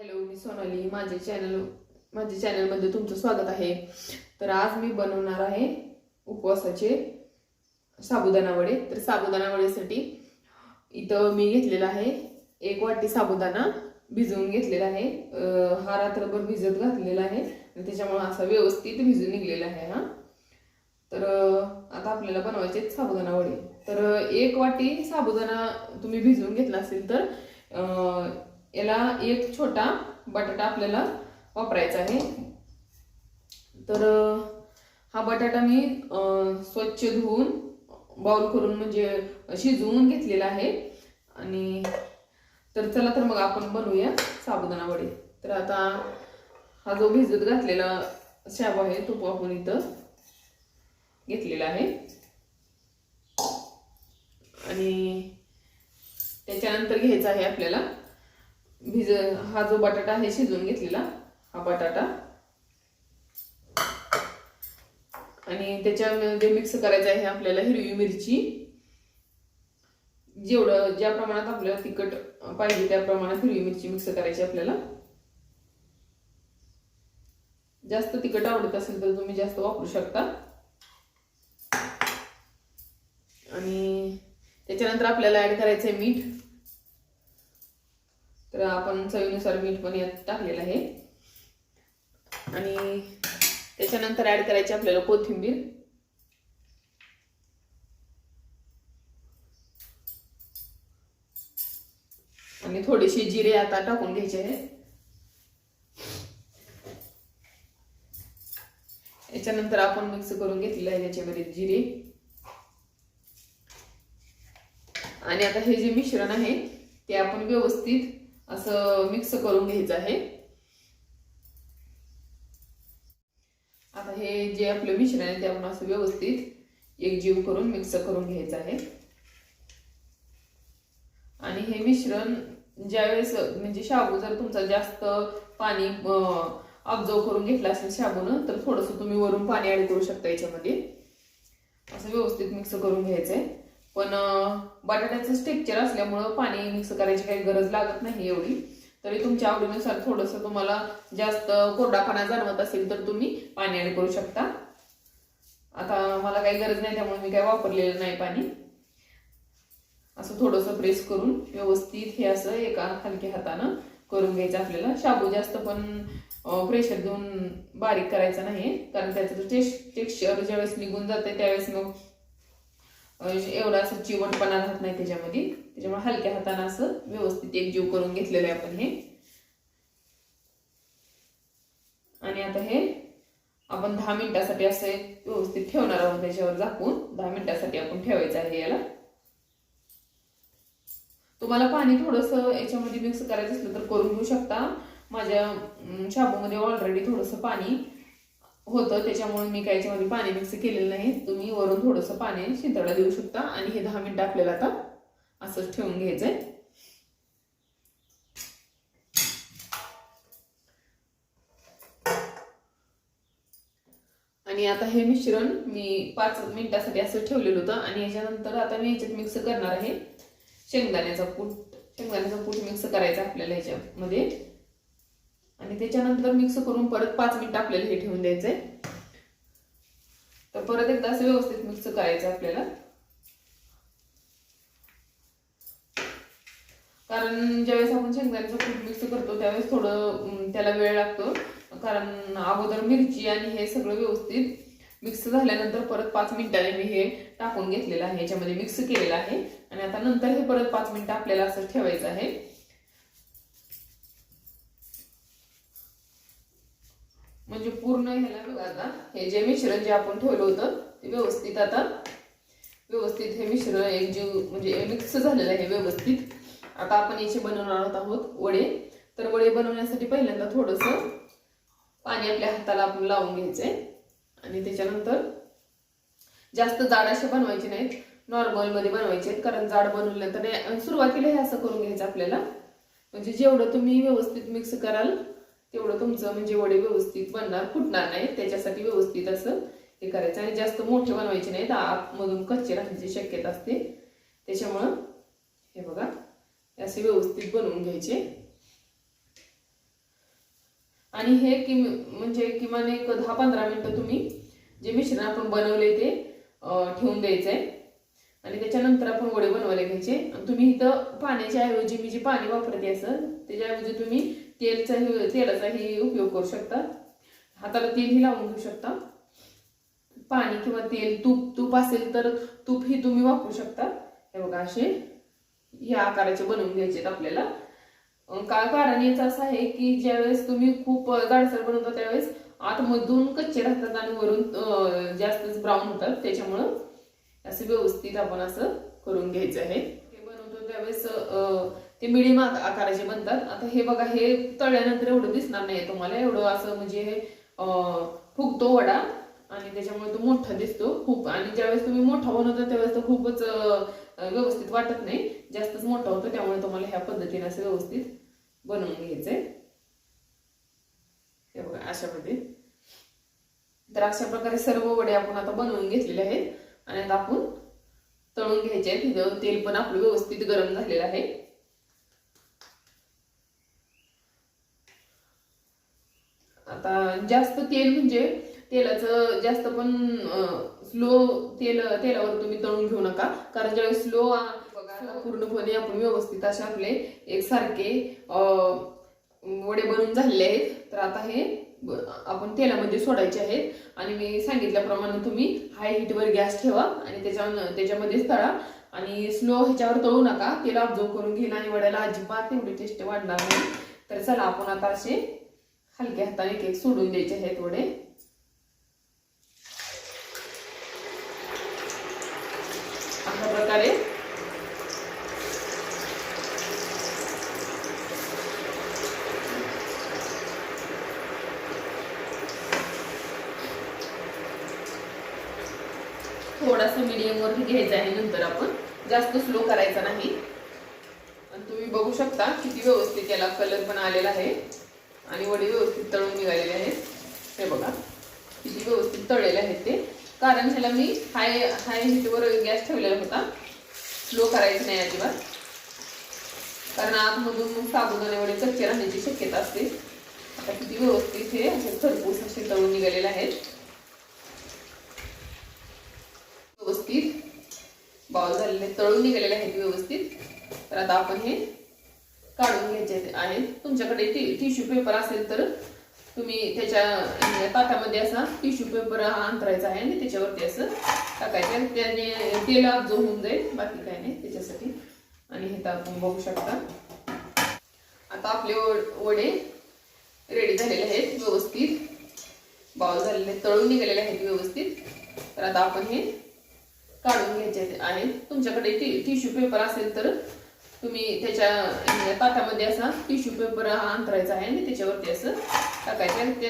Hello मी सोनाली. माझे channel माझ्या चॅनलमध्ये तुमचं स्वागत आहे. तर आज मी बनवणार आहे उपवासाचे साबुदाणा वडे तर साबुदाणा वडेसाठी इथं मी घेतलेला आहे एक वाटी साबुदाणा भिजवून घेतलेला आहे. हा रात्रभर भिजत घातलेला आहे. त्याच्यामुळे असा व्यवस्थित भिजून निघलेला आहे हा. तर आता आपल्याला बनवायचे आहेत साबुदाणा वडे तर एक वाटी साबुदाणा तुम्ही भिजवून घेतला असेल तर याला एक छोटा बटाटा आपल्याला वापरायचा आहे. तर हा बटाटा मी स्वच्छ धुवून बाउल करून म्हणजे शिजवून घेतलेला आहे. आणि तर चला तर मग आपण बनवूया साबुदाणा वडे. तर आता हा जो भिजत घातलेला शाबू आहे तो आपण इथं घेतलेला आहे. आणि त्याच्यानंतर घ्यायचा आहे आपल्याला भिज हा जो बटाटा आहे शिजवून घेतलेला हा बटाटा. आणि त्याच्यामध्ये मिक्स करायचं आहे आपल्याला हिरवी मिरची. जेवढं ज्या प्रमाणात आपल्याला तिखट पाहिजे त्या प्रमाणात हिरवी मिरची मिक्स करायची आपल्याला. जास्त तिखट आवडत असेल तर तुम्ही जास्त वापरू शकता. आणि त्याच्यानंतर आपल्याला ऍड करायचं आहे मीठ. तर आपण चवीनुसार मीठ पण यात टाकलेलं आहे. आणि त्याच्यानंतर ऍड करायची आपल्याला कोथिंबीर. आणि थोडेसे जिरे आता टाकून घ्यायचे आहे. याच्यानंतर आपण मिक्स करून घेतलेलं आहे त्याच्यामध्ये जिरे. आणि आता हे जे मिश्रण आहे ते आपण व्यवस्थित असं मिक्स करून घ्यायचं आहे. आता हे जे आपलं मिश्रण आहे ते असं व्यवस्थित एकजीव करून मिक्स करून घ्यायचं आहे. आणि हे मिश्रण ज्यावेळेस म्हणजे शाबू जर तुमचा जास्त पाणी ऑब्झर्व करून घेतला असेल शाबून तर थोडंसं तुम्ही वरून पाणी ऍड करू शकता याच्यामध्ये. असं व्यवस्थित मिक्स करून घ्यायचंय. पण बटाट्याचं स्टेक्चर असल्यामुळं पाणी मिक्स करायची काही गरज लागत नाही एवढी. तरी तुमच्या आवडीनुसार थोडंसं तुम्हाला जास्त कोरडापणा जाणवत असेल तर तुम्ही पाणी ऍड करू शकता. आता मला काही गरज नाही त्यामुळे मी काही वापरलेलं नाही पाणी. असं थोडंसं प्रेस करून व्यवस्थित हे असं एका हलक्या हातानं करून घ्यायचं आपल्याला. शाबू जास्त पण प्रेशर देऊन बारीक करायचा नाही कारण त्याचं टेस्ट टेक्स्चर ज्यावेळेस निघून जाते त्यावेळेस मग एवढा असं चिवटपणा राहत नाही त्याच्यामध्ये. त्याच्यामुळे हलक्या हातानं असं व्यवस्थित एकजीव करून घेतलेलं आहे आपण हे. आणि आता हे आपण दहा मिनिटासाठी असं एक व्यवस्थित ठेवणार आहोत त्याच्यावर झाकून. दहा मिनिटासाठी आपण ठेवायचं आहे याला. तुम्हाला पाणी थोडंसं याच्यामध्ये मिक्स करायचं असलं तर करून घेऊ शकता. माझ्या शाबूमध्ये ऑलरेडी थोडंसं पाणी होतं त्याच्यामुळे मी काय याच्यामध्ये पाणी मिक्स केलेलं नाही. तुम्ही वरून थोडंसं पाणी शिंतळा देऊ शकता आणि हे दहा मिनटं आपल्याला आता असंच ठेवून घ्यायचंय. आणि आता हे मिश्रण मी पाच मिनिटासाठी असं ठेवलेलं होतं आणि याच्यानंतर आता मी याच्यात मिक्स करणार आहे शेंगदाण्याचा पूट शेंगदाण्याचा पूट मिक्स करायचा आपल्याला ह्याच्यामध्ये आणि त्याच्यानंतर मिक्स करून परत पाच मिनिट आपल्याला हे ठेवून द्यायचंय. तर परत एकदा असं व्यवस्थित मिक्स करायचं आपल्याला. कारण ज्यावेळेस आपण शेंगदाण्याचं कूट मिक्स करतो त्यावेळेस थोडं त्याला वेळ लागतो. कारण अगोदर मिरची आणि हे सगळं व्यवस्थित मिक्स झाल्यानंतर परत पाच मिनिटाने मी हे टाकून घेतलेलं आहे. याच्यामध्ये मिक्स केलेलं आहे. आणि आता नंतर हे परत पाच मिनिटं आपल्याला असं ठेवायचं आहे. म्हणजे पूर्ण ह्याला बघा आता हे जे मिश्रण जे आपण ठेवलं होतं ते व्यवस्थित आता व्यवस्थित हे मिश्रण एक जीव म्हणजे मिक्स झालेलं आहे व्यवस्थित. आता आपण याचे बनवणार आहोत वडे. तर वडे बनवण्यासाठी पहिल्यांदा थोडंसं पाणी आपल्या हाताला आपण लावून घ्यायचंय. आणि त्याच्यानंतर जास्त जाड असे बनवायचे नाहीत. नॉर्मलमध्ये बनवायचे आहेत. कारण जाड बनवल्यानंतर हे- सुरुवातीला हे असं करून घ्यायचं आपल्याला. म्हणजे जेवढं तुम्ही व्यवस्थित मिक्स कराल तेवढं तुमचं म्हणजे वडे व्यवस्थित बनणार फुटणार नाही. त्याच्यासाठी व्यवस्थित असं हे करायचं. आणि जास्त मोठे बनवायचे नाहीत. आतमधून कच्चे राहण्याची शक्यता असते. त्याच्यामुळं हे बघा असे व्यवस्थित बनवून घ्यायचे. आणि हे कि म्हणजे किमान एक दहा पंधरा मिनिटं तुम्ही जे मिश्रण आपण बनवले ते अं, ठेवून द्यायचंय. आणि त्याच्यानंतर आपण वडे बनवायला घ्यायचे. तुम्ही इथं पाण्याच्या ऐवजी मी जे पाणी वापरते असं त्याच्याऐवजी तुम्ही तेलचाही तेलाचाही उपयोग करू शकता. हाताला तेलही लावून घेऊ शकता. पाणी किंवा तेल तूप तूप असेल तर तूप ही तुम्ही वापरू शकता. हे बघा असे या आकाराचे बनवून घ्यायचे आहेत आपल्याला. का कारण याचं असं आहे की ज्यावेळेस तुम्ही खूप जाडसर बनवता त्यावेळेस आतमधून कच्चे राहतात आणि वरून जास्तच ब्राऊन होतात. त्याच्यामुळं असं व्यवस्थित आपण असं करून घ्यायचं आहे हे बनवतो त्यावेळेस अं, ते मिडियम आकाराचे बनतात. आता हे बघा हे तळल्यानंतर एवढं दिसणार नाही तुम्हाला. एवढं असं म्हणजे हे फुगतो वडा आणि त्याच्यामुळे तो मोठा दिसतो खूप. आणि ज्यावेळेस तुम्ही मोठा बनवता त्यावेळेस तो खूपच व्यवस्थित वाटत नाही. जास्तच मोठा होतो त्यामुळे तुम्हाला ह्या पद्धतीने असं व्यवस्थित बनवून घ्यायचंय. हे बघा अशा पद्धतीने तर अशा प्रकारे सर्व वडे आपण आता बनवून घेतलेले आहेत. आणि आता आपण तळून घ्यायचे आहेत. तेल पण आपलं व्यवस्थित गरम झालेलं आहे. आता जास्त तेल म्हणजे तेलाचं जास्त पण स्लो तेल तेलावर तुम्ही तळून घेऊ नका. कारण ज्यावेळेस स्लो बघा पूर्णपणे आपण व्यवस्थित असे आपले एकसारखे वडे बनून झालेले आहेत. तर आता हे आपण तेलामध्ये सोडायचे आहेत. आणि मी सांगितल्याप्रमाणे तुम्ही हाय हीटवर गॅस ठेवा आणि त्याच्या त्याच्यामध्येच तळा. आणि स्लो ह्याच्यावर तळू नका. तेल ऑब्झर्व करून घेईन आणि वड्याला अजिबात एवढी टेस्ट वाढणार नाही. तर चला आपण आता असे हलक्या हाताने केक सोडून द्यायचे आहेत थोडे. अशा प्रकारे. थोडासा मीडियम वरती घ्यायचा आहे नंतर आपण. जास्त स्लो करायचा नाही. आणि तुम्ही बघू शकता किती व्यवस्थित याला कलर पण आलेला आहे. आणि वडे व्यवस्थित तळून निघालेले आहेत. हे बघा. किती व्यवस्थित तळलेले आहेत ते. कारण ह्याला मी हाय हाय हिटवर गॅस ठेवलेला होता. स्लो करायचं नाही अजिबात. कारण आतमधून मग साबुदाणे वडे कच्चे राहण्याची शक्यता असते. आता किती व्यवस्थित हे असे खरपूस असे तळून निघालेले आहेत. व्यवस्थित. बाउल झालेले तळून निघालेले आहेत व्यवस्थित. तर आता आपण हे काढून घ्यायचे आहेत तुमच्याकडे टी टिश्यू पेपर असेल तर तुम्ही त्याच्या अं, ताटामध्ये असा टिश्यू पेपर हा अंतरायचा आहे आणि त्याच्यावरती असं टाकायचं त्याने तेल जो होऊन जाईल बाकी काय नाही त्याच्यासाठी. आणि हे तर आपण बघू शकता. आता आपले व- वडे रेडी झालेले आहेत व्यवस्थित. बाव झालेले तळून निघालेले आहेत व्यवस्थित. तर आता आपण हे काढून घ्यायचे आहेत. तुमच्याकडे टिश्यू पेपर असेल तर तुम्ही त्याच्या अं, ताटामध्ये असा टिश्यू पेपर अंतरायचा आहे आणि त्याच्यावरती असं टाकायचं आहे.